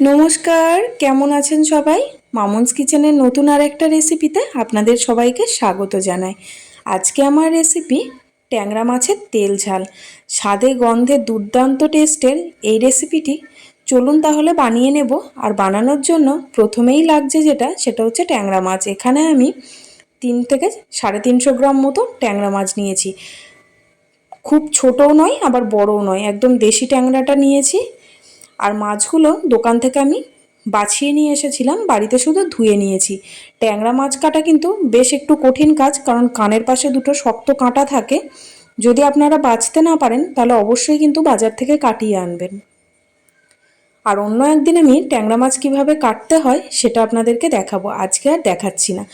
নমস্কার, কেমন আছেন সবাই? মামুনস কিচেনের নতুন আর একটা রেসিপিতে আপনাদের সবাইকে স্বাগত জানাই। আজকে আমার রেসিপি ট্যাংরা মাছের তেল ঝাল। স্বাদে, গন্ধে দুর্দান্ত টেস্টের এই রেসিপিটি চলুন তাহলে বানিয়ে নেব। আর বানানোর জন্য প্রথমেই লাগছে যেটা, সেটা হচ্ছে ট্যাংরা মাছ। এখানে আমি তিন থেকে সাড়ে তিনশো গ্রাম মতো ট্যাংরা মাছ নিয়েছি। খুব ছোটও নয়, আবার বড়ও নয়। একদম দেশি ট্যাংরাটা নিয়েছি। আর মাছগুলো দোকান থেকে আমি বাছিয়ে নিয়ে এসেছিলাম, বাড়িতে শুধু ধুয়ে নিয়েছি। ট্যাংরা মাছ কাটা কিন্তু বেশ একটু কঠিন কাজ, কারণ কানের পাশে দুটো শক্ত কাঁটা থাকে। যদি আপনারা বাঁচতে না পারেন, তাহলে অবশ্যই কিন্তু বাজার থেকে কাটিয়ে আনবেন। আর অন্য একদিন আমি ট্যাংরা মাছ কীভাবে কাটতে হয়, সেটা আপনাদেরকে দেখাবো। আজকে আর দেখাচ্ছি না।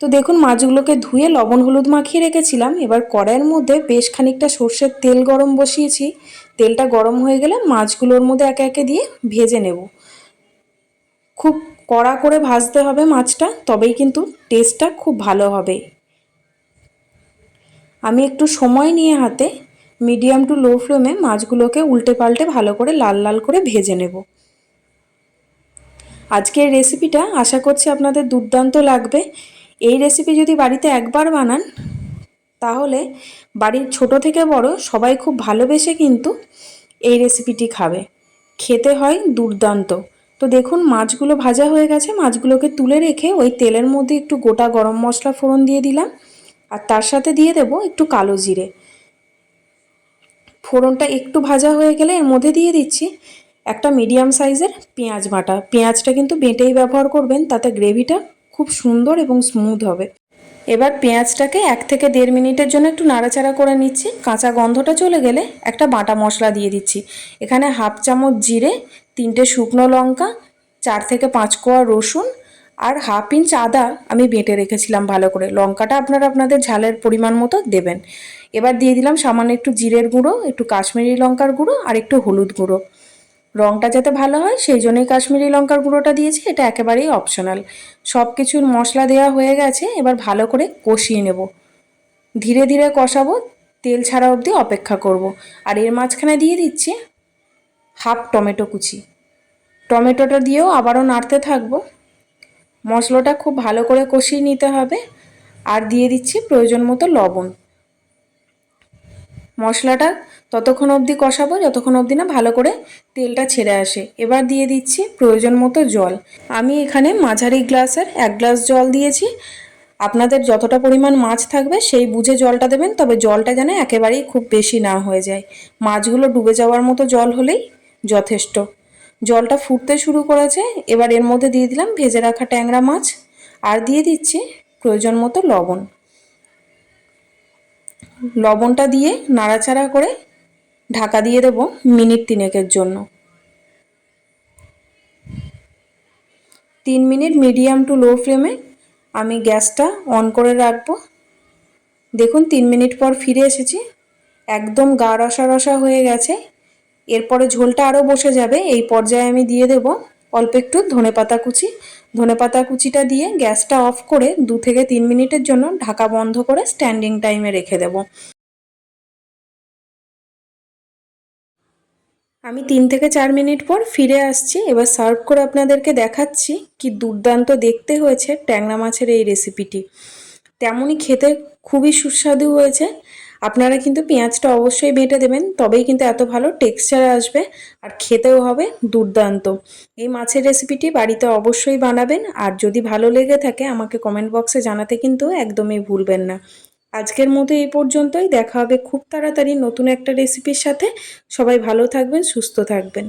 তো দেখুন, মাছগুলোকে ধুয়ে লবণ হলুদ মাখিয়ে রেখেছিলাম। এবার কড়াইয়ের মধ্যে বেশ খানিকটা সর্ষের তেল গরম বসিয়েছি। তেলটা গরম হয়ে গেলে মাছগুলোর মধ্যে একে একে দিয়ে ভেজে নেব। খুব কড়া করে ভাজতে হবে মাছটা, তবেই কিন্তু টেস্টটা খুব ভালো হবে। আমি একটু সময় নিয়ে হাতে মিডিয়াম টু লো ফ্লেমে মাছগুলোকে উল্টে পাল্টে ভালো করে লাল লাল করে ভেজে নেব। আজকের রেসিপিটা আশা করছি আপনাদের দুর্দান্ত লাগবে। এই রেসিপি যদি বাড়িতে একবার বানান তাহলে বাড়ির ছোট থেকে বড় সবাই খুব ভালোবেসে কিন্তু এই রেসিপিটি খাবে। খেতে হয় দুর্দান্ত। তো দেখুন, মাছগুলো ভাজা হয়ে গেছে। মাছগুলোকে তুলে রেখে ওই তেলের মধ্যে একটু গোটা গরম মশলা ফোড়ন দিয়ে দিলাম। আর তার সাথে দিয়ে দেব একটু কালো জিরে। ফোড়নটা একটু ভাজা হয়ে গেলে এর মধ্যে দিয়ে দিচ্ছি একটা মিডিয়াম সাইজের পেঁয়াজ বাটা। পেঁয়াজটা কিন্তু বেটেই ব্যবহার করবেন, তাতে গ্রেভিটা খুব সুন্দর এবং স্মুথ হবে। এবার পেঁয়াজটাকে এক থেকে দেড় মিনিটের জন্য একটু নাড়াচাড়া করে নিচ্ছি। কাঁচা গন্ধটা চলে গেলে একটা বাটা মশলা দিয়ে দিচ্ছি। এখানে হাফ চামচ জিরে, তিনটে শুকনো লঙ্কা, চার থেকে পাঁচ কোয়া রসুন আর হাফ ইঞ্চ আদা আমি বেটে রেখেছিলাম ভালো করে। লঙ্কাটা আপনারা আপনাদের ঝালের পরিমাণ মতো দেবেন। এবার দিয়ে দিলাম সামান্য একটু জিরের গুঁড়ো, একটু কাশ্মীরি লঙ্কার গুঁড়ো আর একটু হলুদ গুঁড়ো। রঙটা যাতে ভালো হয়, সেই জন্যই কাশ্মীরি লঙ্কার গুঁড়োটা দিয়েছি, এটা একেবারেই অপশনাল সব কিছুর মশলা দেওয়া হয়ে গেছে, এবার ভালো করে কষিয়ে নেব। ধীরে ধীরে কষাবো, তেল ছাড়া অবধি অপেক্ষা করব। আর এর মাঝখানে দিয়ে দিচ্ছি হাফ টমেটো কুচি। টমেটোটা দিয়েও আবারও নাড়তে থাকব। মশলাটা খুব ভালো করে কষিয়ে নিতে হবে। আর দিয়ে দিচ্ছি প্রয়োজন মতো লবণ। মশলাটা ততক্ষণ অবধি কষাবো, যতক্ষণ অবধি না ভালো করে তেলটা ছেড়ে আসে। এবার দিয়ে দিচ্ছি প্রয়োজন মতো জল। আমি এখানে মাঝারি গ্লাসের এক গ্লাস জল দিয়েছি। আপনাদের যতটা পরিমাণ মাছ থাকবে সেই বুঝে জলটা দেবেন, তবে জলটা যেন একেবারেই খুব বেশি না হয়ে যায়। মাছগুলো ডুবে যাওয়ার মতো জল হলেই যথেষ্ট। জলটা ফুটতে শুরু করেছে, এবার এর মধ্যে দিয়ে দিলাম ভেজে রাখা ট্যাংরা মাছ। আর দিয়ে দিচ্ছি প্রয়োজন মতো লবণ। লবণটা দিয়ে নাড়াচাড়া করে ঢাকা দিয়ে দেব মিনিট তিনেকের জন্য। তিন মিনিট মিডিয়াম টু লো ফ্লেমে আমি গ্যাসটা অন করে রাখব। দেখুন তিন মিনিট পর ফিরে এসেছি। একদম গা রসা রসা হয়ে গেছে। এরপরে ঝোলটা আরও বসে যাবে। এই পর্যায়ে আমি দিয়ে দেব অল্প একটু ধনে পাতা কুচি। ধনে পাতা কুচিটা দিয়ে গ্যাসটা অফ করে দু থেকে তিন মিনিটের জন্য ঢাকা বন্ধ করে স্ট্যান্ডিং টাইমে রেখে দেব। আমি তিন থেকে চার মিনিট পর ফিরে আসছি। এবার সার্ভ করে আপনাদেরকে দেখাচ্ছি কি দুর্দান্ত দেখতে হয়েছে ট্যাংরা মাছের এই রেসিপিটি তেমনই খেতে খুবই সুস্বাদু হয়েছে। আপনারা কিন্তু পেঁয়াজটা অবশ্যই বেটে দেবেন, তবেই কিন্তু এত ভালো টেক্সচার আসবে আর খেতেও হবে দুর্দান্ত। এই মাছের রেসিপিটি বাড়িতে অবশ্যই বানাবেন আর যদি ভালো লেগে থাকে আমাকে কমেন্ট বক্সে জানাতে কিন্তু একদমই ভুলবেন না। আজকের মতো এই পর্যন্তই, দেখা হবে খুব তাড়াতাড়ি নতুন একটা রেসিপির সাথে। সবাই ভালো থাকবেন, সুস্থ থাকবেন।